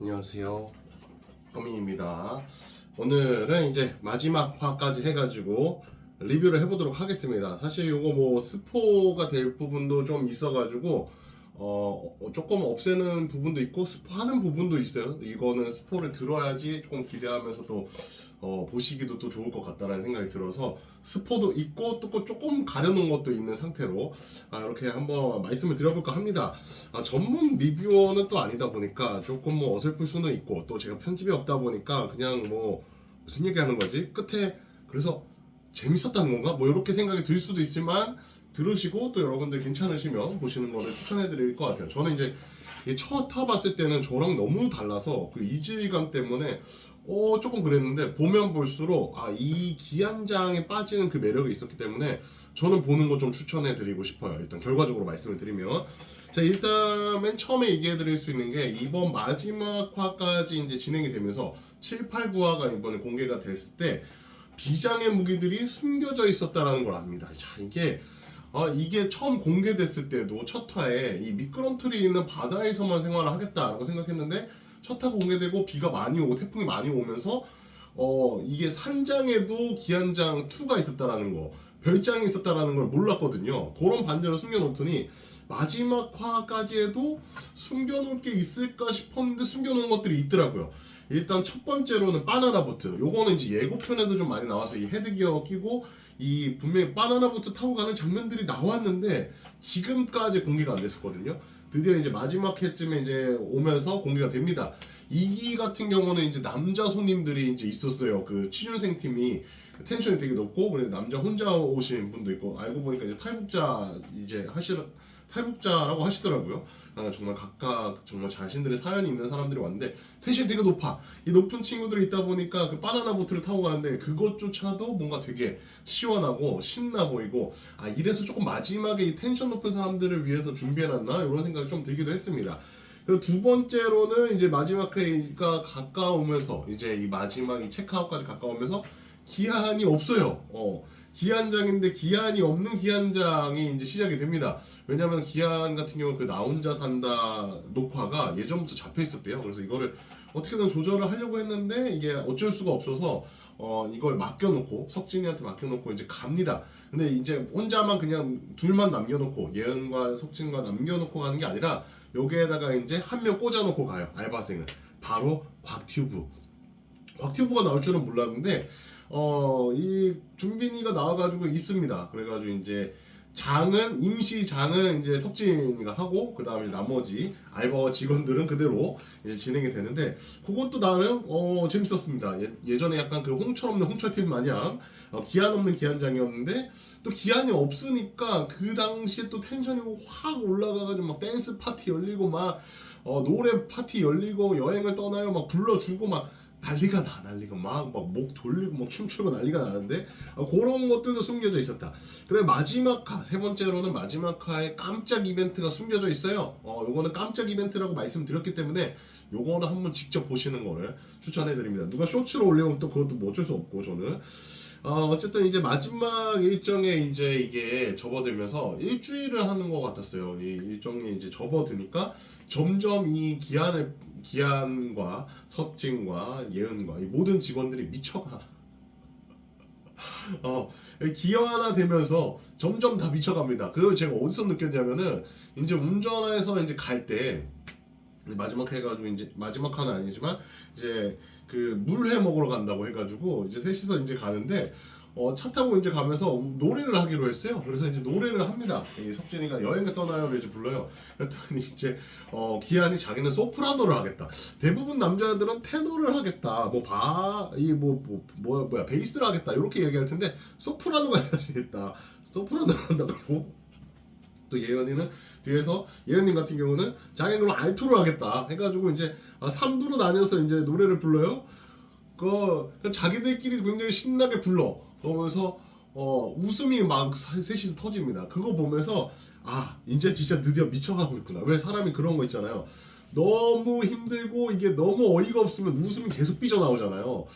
안녕하세요. 허민입니다. 오늘은 이제 마지막 화까지 해가지고 리뷰를 해보도록 하겠습니다. 사실 이거 뭐 스포가 될 부분도 좀 있어가지고 어 어, 조금 없애는 부분도 있고 스포하는 부분도 있어요. 이거는 스포를 들어야지 조금 기대하면서 또 어, 보시기도 또 좋을 것 같다라는 생각이 들어서 스포도 있고 또 조금 가려놓은 것도 있는 상태로 아, 이렇게 한번 말씀을 드려볼까 합니다. 아, 전문 리뷰어는 또 아니다 보니까 조금 뭐 어설플 수는 있고 또 제가 편집이 없다 보니까 그냥 뭐 무슨 얘기하는 거지 끝에 그래서 재밌었다는 건가 뭐 이렇게 생각이 들 수도 있지만 들으시고 또 여러분들 괜찮으시면 보시는 거를 추천해 드릴 것 같아요. 저는 이제 이첫 타봤을 때는 저랑 너무 달라서 그 이질감 때문에 어 조금 그랬는데 보면 볼수록 아 이 기한장에 빠지는 그 매력이 있었기 때문에 저는 보는 거 좀 추천해 드리고 싶어요. 일단 결과적으로 말씀을 드리면. 자 일단 맨 처음에 얘기해 드릴 수 있는 게 이번 마지막 화까지 이제 진행이 되면서 7, 8, 9화가 이번에 공개가 됐을 때 비장의 무기들이 숨겨져 있었다라는 걸 압니다. 자 이게 어, 이게 처음 공개됐을 때도 첫 화에 이 미끄럼틀이 있는 바다에서만 생활을 하겠다라고 생각했는데 첫 화가 공개되고 비가 많이 오고 태풍이 많이 오면서 어 이게 산장에도 기한장 2가 있었다라는 거 별장이 있었다라는 걸 몰랐거든요. 그런 반전을 숨겨놓더니 마지막 화까지 해도 숨겨놓을 게 있을까 싶었는데 숨겨놓은 것들이 있더라고요. 일단 첫 번째로는 바나나 보트. 요거는 이제 예고편에도 좀 많이 나와서 이 헤드기어 끼고 이 분명히 바나나 보트 타고 가는 장면들이 나왔는데 지금까지 공개가 안 됐었거든요. 드디어 이제 마지막 회쯤에 이제 오면서 공개가 됩니다. 이기 같은 경우는 이제 남자 손님들이 이제 있었어요. 그 취준생 팀이 텐션이 되게 높고 그래서 남자 혼자 오신 분도 있고 알고 보니까 이제 탈북자 이제 하시라 탈북자라고 하시더라고요. 아, 정말 각각 정말 자신들의 사연이 있는 사람들이 왔는데 텐션이 되게 높아. 이 높은 친구들이 있다 보니까 그 바나나 보트를 타고 가는데 그것조차도 뭔가 되게 시원하고 신나 보이고 아 이래서 조금 마지막에 이 텐션 높은 사람들을 위해서 준비해놨나 이런 생각이 좀 들기도 했습니다. 그리고 두 번째로는 이제 마지막 회가 가까우면서 이제 이 마지막 이 체크아웃까지 가까우면서 기한이 없어요. 어, 기한장인데 기한이 없는 기한장이 이제 시작이 됩니다. 왜냐면 기한 같은 경우 그 나 혼자 산다 녹화가 예전부터 잡혀 있었대요. 그래서 이거를 어떻게든 조절을 하려고 했는데 이게 어쩔 수가 없어서 어 이걸 맡겨놓고 석진이한테 맡겨놓고 이제 갑니다. 근데 이제 혼자만 그냥 둘만 남겨놓고 예은과 석진과 남겨놓고 가는 게 아니라 여기에다가 이제 한 명 꽂아놓고 가요 알바생을 바로 곽튜브 곽튜브가 나올 줄은 몰랐는데 어 이 준빈이가 나와가지고 있습니다. 그래가지고 이제 장은 임시 장은 이제 석진이가 하고 그 다음에 나머지 알바와 직원들은 그대로 이제 진행이 되는데 그것도 나름 어 재밌었습니다. 예, 전에 약간 그 홍철 없는 홍철팀 마냥 어, 기한 없는 기한장이었는데 또 기한이 없으니까 그 당시에 또 텐션이 확 올라가가지고 막 댄스 파티 열리고 막 어, 노래 파티 열리고 여행을 떠나요 막 불러주고 막 난리가 나 난리가 막 막 목 돌리고 막 춤추고 난리가 나는데 어, 그런 것들도 숨겨져 있었다. 그래 마지막 화 세 번째로는 마지막 화에 깜짝 이벤트가 숨겨져 있어요. 어 요거는 깜짝 이벤트라고 말씀드렸기 때문에 요거는 한번 직접 보시는 거를 추천해 드립니다. 누가 쇼츠로 올리면 또 그것도 뭐 어쩔 수 없고 저는 어, 어쨌든 이제 마지막 일정에 이제 이게 접어들면서 일주일을 하는 것 같았어요. 이 일정이 이제 접어드니까 점점 이 기한을 기한과 석진과 예은과 이 모든 직원들이 미쳐가. 어, 기한화되면서 점점 다 미쳐갑니다. 그걸 제가 어디서 느꼈냐면은 이제 운전해서 이제 갈 때 마지막 해가지고 이제 마지막 화는 아니지만 이제 그 물회 먹으러 간다고 해가지고 이제 셋이서 이제 가는데 어, 차 타고 이제 가면서 노래를 하기로 했어요. 그래서 이제 노래를 합니다. 이 석진이가 여행을 떠나요를 이제 불러요. 그랬더니 이제 어, 기한이 자기는 소프라노를 하겠다. 대부분 남자들은 테너를 하겠다. 뭐 바, 이뭐 뭐, 뭐, 뭐야 베이스를 하겠다. 이렇게 얘기할 텐데 소프라노가 해야겠다. 소프라노를 한다고. 또 예언이는 뒤에서 예언님 같은 경우는 자기는 그럼 알토를 하겠다 해가지고 이제 아, 3부로 나뉘어서 이제 노래를 불러요. 그, 그 자기들끼리 굉장히 신나게 불러. 그러면서 어, 웃음이 막 사- 셋이서 터집니다. 그거 보면서 아 이제 진짜 드디어 미쳐가고 있구나. 왜 사람이 그런 거 있잖아요. 너무 힘들고 이게 너무 어이가 없으면 웃음이 계속 삐져나오잖아요.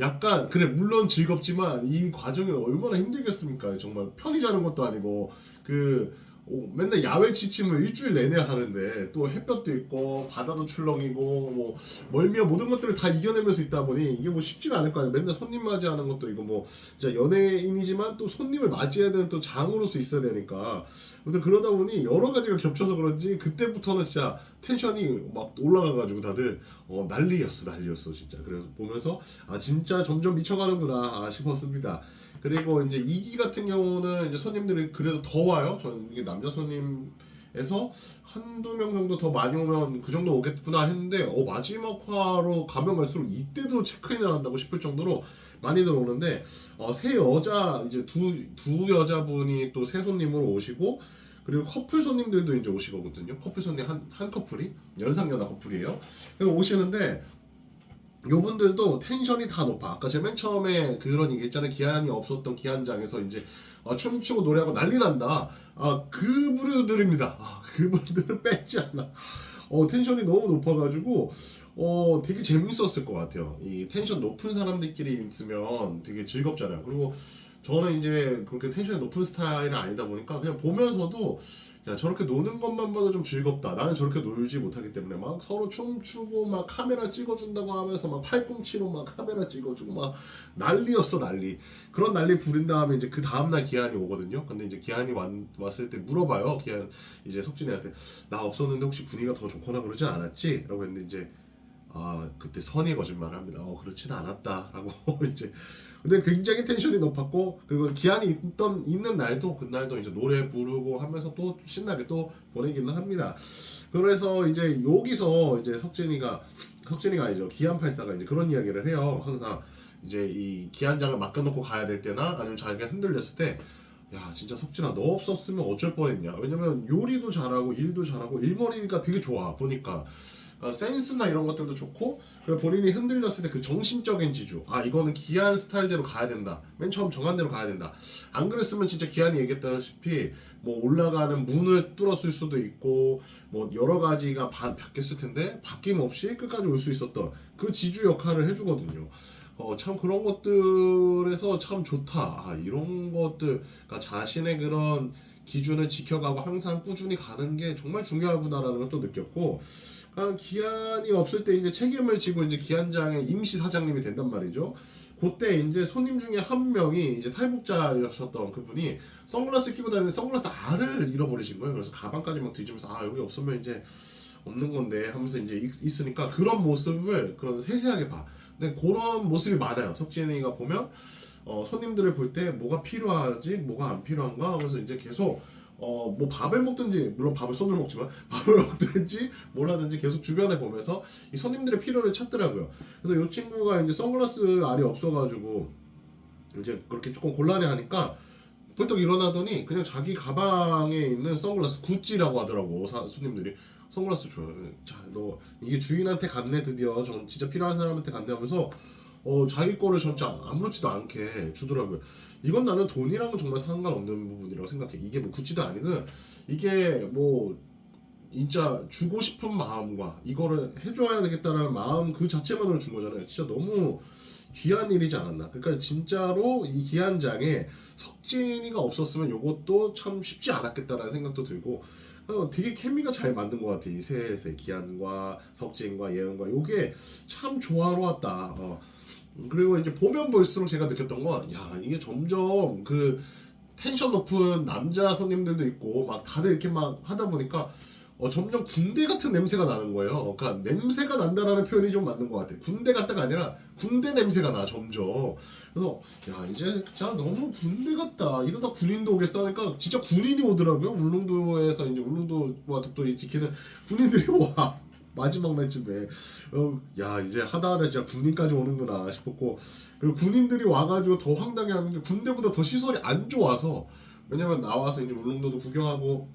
약간 그래 물론 즐겁지만 이 과정이 얼마나 힘들겠습니까? 정말 편히 자는 것도 아니고 그 오, 맨날 야외 취침을 일주일 내내 하는데 또 햇볕도 있고 바다도 출렁이고 뭐 멀미와 모든 것들을 다 이겨내면서 있다 보니 이게 뭐 쉽지가 않을 거 아니에요. 맨날 손님 맞이하는 것도 이거 뭐 진짜 연예인이지만 또 손님을 맞이해야 되는 또 장으로서 있어야 되니까 아무튼 그러다 보니 여러 가지가 겹쳐서 그런지 그때부터는 진짜 텐션이 막 올라가가지고 다들 어, 난리였어 난리였어 진짜 그래서 보면서 아 진짜 점점 미쳐가는구나 아, 싶었습니다. 그리고 이제 2기 같은 경우는 이제 손님들이 그래도 더 와요. 저는 이게 남자 손님에서 한두 명 정도 더 많이 오면 그 정도 오겠구나 했는데 어, 마지막 화로 가면 갈수록 이때도 체크인을 한다고 싶을 정도로 많이들 오는데 어, 새 여자 이제 두, 두 여자분이 또 새 손님으로 오시고 그리고 커플 손님들도 이제 오시거든요. 커플 손님 한, 한 커플이 연상연하 커플이에요. 그래서 오시는데 요분들도 텐션이 다 높아. 아까 제가 맨 처음에 그런 얘기 했잖아요. 기한이 없었던 기한장에서 이제 어, 춤추고 노래하고 난리 난다. 아, 그분들입니다. 아, 그분들은 빼지 않아. 어, 텐션이 너무 높아가지고, 어, 되게 재밌었을 것 같아요. 이 텐션 높은 사람들끼리 있으면 되게 즐겁잖아요. 그리고 저는 이제 그렇게 텐션이 높은 스타일은 아니다 보니까 그냥 보면서도 야, 저렇게 노는 것만 봐도 좀 즐겁다. 나는 저렇게 놀지 못하기 때문에 막 서로 춤추고 막 카메라 찍어준다고 하면서 막 팔꿈치로 막 카메라 찍어주고 막 난리였어 난리. 그런 난리 부린 다음에 이제 그 다음날 기한이 오거든요. 근데 이제 기한이 왔, 왔을 때 물어봐요. 기한 이제 석진이한테 나 없었는데 혹시 분위기가 더 좋거나 그러진 않았지? 라고 했는데 이제 아 그때 선의 거짓말을 합니다. 어 그렇진 않았다라고 이제 근데 굉장히 텐션이 높았고 그리고 기한이 있던 있는 날도 그날도 이제 노래 부르고 하면서 또 신나게 또 보내기는 합니다. 그래서 이제 여기서 이제 석진이가 석진이가 아니죠 기한 팔사가 이제 그런 이야기를 해요. 항상 이제 이 기한장을 맡겨놓고 가야 될 때나 아니면 자기가 흔들렸을 때. 야 진짜 석진아 너 없었으면 어쩔 뻔했냐 왜냐면 요리도 잘하고 일도 잘하고 일머리가 되게 좋아 보니까 어, 센스나 이런 것들도 좋고 그리고 본인이 흔들렸을 때 그 정신적인 지주. 아 이거는 기한 스타일대로 가야 된다. 맨 처음 정한 대로 가야 된다. 안 그랬으면 진짜 기한이 얘기했다시피 뭐 올라가는 문을 뚫었을 수도 있고 뭐 여러 가지가 바, 바뀌었을 텐데 바뀜 없이 끝까지 올 수 있었던 그 지주 역할을 해주거든요. 어, 참 그런 것들에서 참 좋다. 아, 이런 것들 그러니까 자신의 그런 기준을 지켜가고 항상 꾸준히 가는 게 정말 중요하구나라는 걸 또 느꼈고 아, 기한이 없을 때 이제 책임을 지고 이제 기한장의 임시 사장님이 된단 말이죠. 그때 이제 손님 중에 한 명이 이제 탈북자였었던 그분이 선글라스 끼고 다니는 선글라스 알을 잃어버리신 거예요. 그래서 가방까지 막 뒤지면서 아 여기 없으면 이제 없는 건데 하면서 이제 있, 있으니까 그런 모습을 그런 세세하게 봐. 근데 그런 모습이 많아요. 석진이가 보면 어, 손님들을 볼 때 뭐가 필요하지, 뭐가 안 필요한가 하면서 이제 계속 어, 뭐 밥을 먹든지 물론 밥을 손으로 먹지만 밥을 먹든지 뭘 하든지 계속 주변에 보면서 이 손님들의 필요를 찾더라고요. 그래서 이 친구가 이제 선글라스 알이 없어가지고 이제 그렇게 조금 곤란해하니까 벌떡 일어나더니 그냥 자기 가방에 있는 선글라스 구찌라고 하더라고 사- 손님들이 선글라스 줘요. 자, 너 이게 주인한테 갔네 드디어 전 진짜 필요한 사람한테 갔네 하면서 어, 자기 거를 진짜 아무렇지도 않게 주더라고요. 이건 나는 돈이랑은 정말 상관없는 부분이라고 생각해. 이게 뭐 구찌도 아니든 이게 뭐 진짜 주고 싶은 마음과 이거를 해줘야 되겠다라는 마음 그 자체만으로 준 거잖아요. 진짜 너무 귀한 일이지 않았나. 그러니까 진짜로 이 기한장에 석진이가 없었으면 이것도 참 쉽지 않았겠다라는 생각도 들고 어, 되게 케미가 잘 만든 것 같아. 이 셋의 기한과 석진과 예은과 이게 참 조화로웠다. 어. 그리고 이제 보면 볼수록 제가 느꼈던 건, 야, 이게 점점 그 텐션 높은 남자 손님들도 있고, 막 다들 이렇게 막 하다 보니까, 어, 점점 군대 같은 냄새가 나는 거예요. 그러니까 냄새가 난다라는 표현이 좀 맞는 것 같아. 군대 같다가 아니라 군대 냄새가 나, 점점. 그래서, 야, 이제 진짜 너무 군대 같다. 이러다 군인도 오겠어 하니까 진짜 군인이 오더라고요. 울릉도에서 이제 울릉도와 독도를 지키는 군인들이 와. 마지막 날쯤에 어, 야 이제 하다 하다 진짜 군인까지 오는구나 싶었고. 그리고 군인들이 와가지고 더 황당해 하는 게 군대보다 더 시설이 안 좋아서. 왜냐면 나와서 이제 울릉도도 구경하고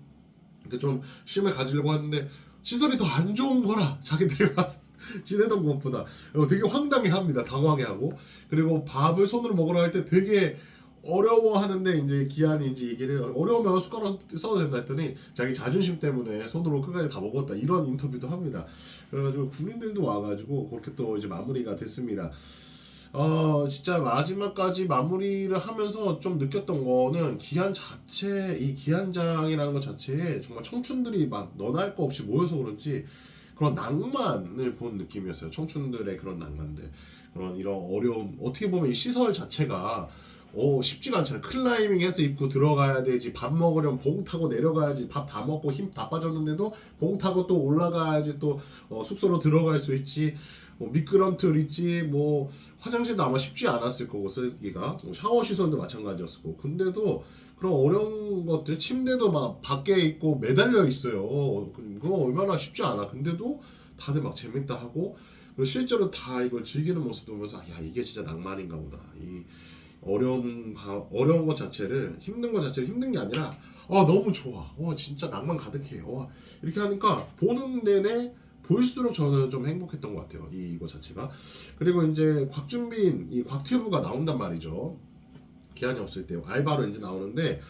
이렇게 좀 쉼을 가지려고 하는데 시설이 더 안 좋은 거라 자기들이 와서 지내던 것보다. 어, 되게 황당해합니다. 당황해하고. 그리고 밥을 손으로 먹으러 할 때 되게 어려워하는데 이제 이제 얘기를. 어려우면 숟가락 써도 된다 했더니 자기 자존심 때문에 손으로 끝까지 다 먹었다 이런 인터뷰도 합니다. 그래가지고 군인들도 와가지고 그렇게 또 이제 마무리가 됐습니다. 어 진짜 마지막까지 마무리를 하면서 좀 느꼈던 거는 기한 자체 이 기한장이라는 것 자체에 정말 청춘들이 막할거 없이 모여서 그런지 그런 낭만을 본 느낌이었어요. 청춘들의 그런 낭만들 그런 이런 어려움 어떻게 보면 이 시설 자체가 어 쉽지가 않잖아요. 클라이밍해서 입구 들어가야 되지. 밥 먹으려면 봉 타고 내려가야지. 밥 다 먹고 힘 다 빠졌는데도 봉 타고 또 올라가야지 또 어, 숙소로 들어갈 수 있지. 뭐 미끄럼틀 있지. 뭐 화장실도 아마 쉽지 않았을 거고 쓰기가. 뭐 샤워 시설도 마찬가지였을 거고. 근데도 그런 어려운 것들 침대도 막 밖에 있고 매달려 있어요. 그거 얼마나 쉽지 않아. 근데도 다들 막 재밌다 하고 실제로 다 이걸 즐기는 모습 보면서 아, 야 이게 진짜 낭만인가 보다. 이 어려운 가- 어려운 것 자체를 힘든 것 자체를 힘든 게 아니라 아 너무 좋아. 와 진짜 낭만 가득해. 와 이렇게 하니까 보는 내내 볼수록 저는 좀 행복했던 것 같아요. 이 이거 자체가 그리고 이제 곽준빈 이 곽튜브가 나온단 말이죠. 기한이 없을 때 알바로 이제 나오는데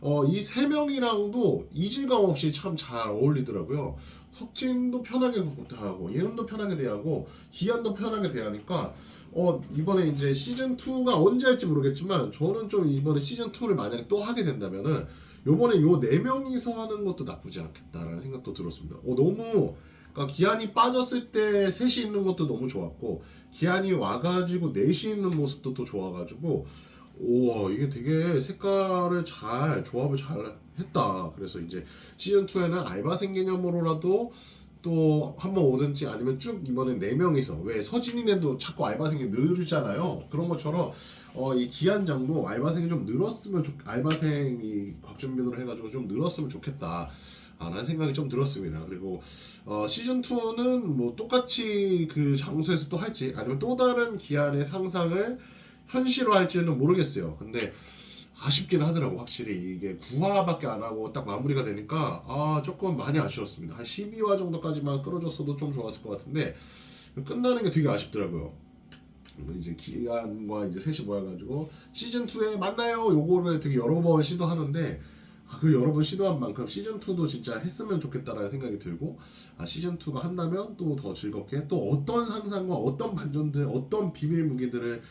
어, 이 세 명이랑도 이질감 없이 참 잘 어울리더라고요. 석진도 편하게 구타하고 예은도 편하게 대하고 기한도 편하게 대하니까 어 이번에 이제 시즌 2가 언제 할지 모르겠지만 저는 좀 이번에 시즌 2를 만약에 또 하게 된다면은 요번에 요 네 명이서 하는 것도 나쁘지 않겠다라는 생각도 들었습니다. 어 너무 그러니까 기한이 빠졌을 때 셋이 있는 것도 너무 좋았고 기한이 와가지고 넷이 있는 모습도 또 좋아가지고 우와 이게 되게 색깔을 잘 조합을 잘 했다. 그래서 이제 시즌 2에는 알바생 개념으로라도 또 한 번 오든지 아니면 쭉 이번에 네 명이서 왜 서진이네도 자꾸 알바생이 늘잖아요. 그런 것처럼 어, 이 기한장도 알바생이 좀 늘었으면 좋 알바생이 곽준빈으로 해가지고 좀 늘었으면 좋겠다. 아, 라는 생각이 좀 들었습니다. 그리고 어, 시즌 2는 뭐 똑같이 그 장소에서 또 할지 아니면 또 다른 기한의 상상을 현실화할지는 모르겠어요. 근데 아쉽긴 하더라고 확실히 이게 9화밖에 안 하고 딱 마무리가 되니까 아 조금 많이 아쉬웠습니다. 한 12화 정도까지만 끌어줬어도 좀 좋았을 것 같은데 끝나는 게 되게 아쉽더라고요. 이제 기한과 이제 셋이 모여가지고 시즌 2에 만나요. 요거를 되게 여러 번 시도하는데 아, 그 여러 번 시도한 만큼 시즌 2도 진짜 했으면 좋겠다라는 생각이 들고 아, 시즌 2가 한다면 또 더 즐겁게 또 어떤 상상과 어떤 반전들 어떤 비밀 무기들을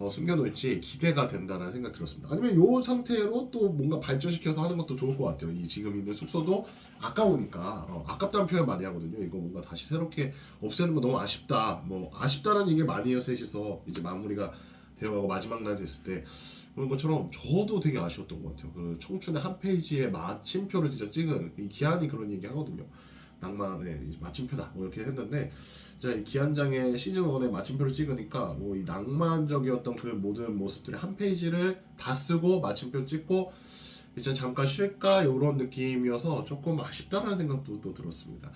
어, 숨겨놓을지 기대가 된다는 생각 들었습니다. 아니면 이 상태로 또 뭔가 발전시켜서 하는 것도 좋을 것 같아요. 이 지금 있는 숙소도 아까우니까 어, 아깝다는 표현 많이 하거든요. 이거 뭔가 다시 새롭게 없애는 거 너무 아쉽다. 뭐 아쉽다는 얘기 많이 해요. 셋이서 이제 마무리가 되어가고 마지막 날 됐을 때 그런 것처럼 저도 되게 아쉬웠던 것 같아요. 그 청춘의 한 페이지에 마침표를 진짜 찍은 이 기한이 그런 얘기 하거든요. 낭만의 이 마침표다 뭐 이렇게 했는데 이 기한장의 시즌 1의 마침표를 찍으니까 뭐 이 낭만적이었던 그 모든 모습들의 한 페이지를 다 쓰고 마침표 찍고 이제 잠깐 쉴까 이런 느낌이어서 조금 아쉽다는 생각도 또 들었습니다.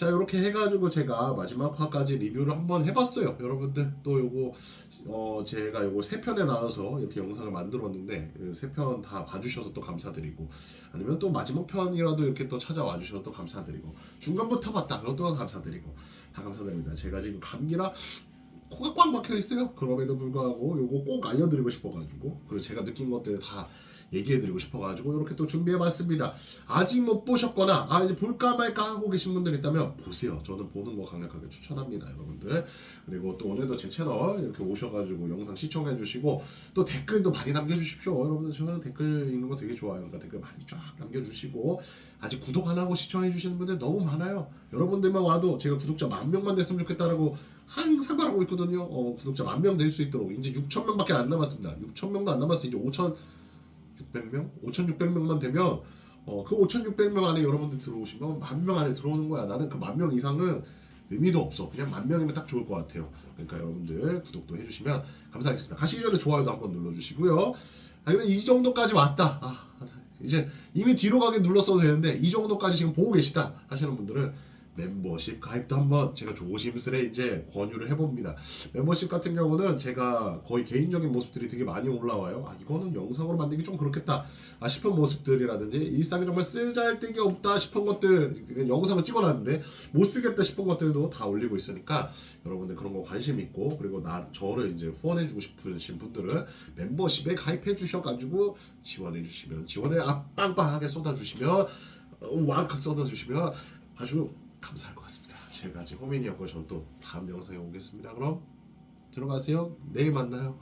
자 이렇게 해가지고 제가 마지막 화까지 리뷰를 한번 해봤어요. 여러분들 또 요거 어 제가 요거 세 편에 나눠서 이렇게 영상을 만들었는데 그세편 다 봐주셔서 또 감사드리고 아니면 또 마지막 편이라도 이렇게 또 찾아와 주셔서 또 감사드리고 중간부터 봤다 그것도 감사드리고 다 감사드립니다. 제가 지금 감기라 코가 꽉 막혀 있어요. 그럼에도 불구하고 요거 꼭 알려드리고 싶어가지고 그리고 제가 느낀 것들을 다 얘기해드리고 싶어가지고 이렇게 또 준비해봤습니다. 아직 못 보셨거나 아 이제 볼까 말까 하고 계신 분들 있다면 보세요. 저는 보는 거 강력하게 추천합니다, 여러분들. 그리고 또 오늘도 제 채널 이렇게 오셔가지고 영상 시청해주시고 또 댓글도 많이 남겨주십시오, 여러분들. 저는 댓글 읽는 거 되게 좋아요. 그러니까 댓글 많이 쫙 남겨주시고 아직 구독 안 하고 시청해주시는 분들 너무 많아요. 여러분들만 와도 제가 구독자 만 명만 됐으면 좋겠다라고 항상 바라고 있거든요. 어, 구독자 만 명 될 수 있도록 이제 6천 명밖에 안 남았습니다. 6천 명도 안 남았어요. 이제 5천 600명? 5,600명만 되면 어, 그 5,600명 안에 여러분들 들어오시면 만 명 안에 들어오는 거야. 나는 그 만 명 이상은 의미도 없어. 그냥 만 명이면 딱 좋을 것 같아요. 그러니까 여러분들 구독도 해주시면 감사하겠습니다. 가시기 전에 좋아요도 한번 눌러주시고요. 아, 그럼 이 정도까지 왔다. 아, 이제 이미 뒤로 가게 눌렀어도 되는데 이 정도까지 지금 보고 계시다 하시는 분들은 멤버십 가입도 한번 제가 조심스레 이제 권유를 해봅니다. 멤버십 같은 경우는 제가 거의 개인적인 모습들이 되게 많이 올라와요. 아 이거는 영상으로 만들기 좀 그렇겠다 아, 싶은 모습들이라든지 일상에 정말 쓸잘데기 없다 싶은 것들 영상을 찍어놨는데 못 쓰겠다 싶은 것들도 다 올리고 있으니까 여러분들 그런 거 관심 있고 그리고 나 저를 이제 후원해주고 싶으신 분들은 멤버십에 가입해 주셔가지고 지원해 주시면 지원을 앞빵빵하게 쏟아주시면 어, 와르칵 쏟아주시면 아주 감사할 것 같습니다. 제가 지금 호민이었고 저는 또 다음 영상에 오겠습니다. 그럼 들어가세요. 내일 만나요.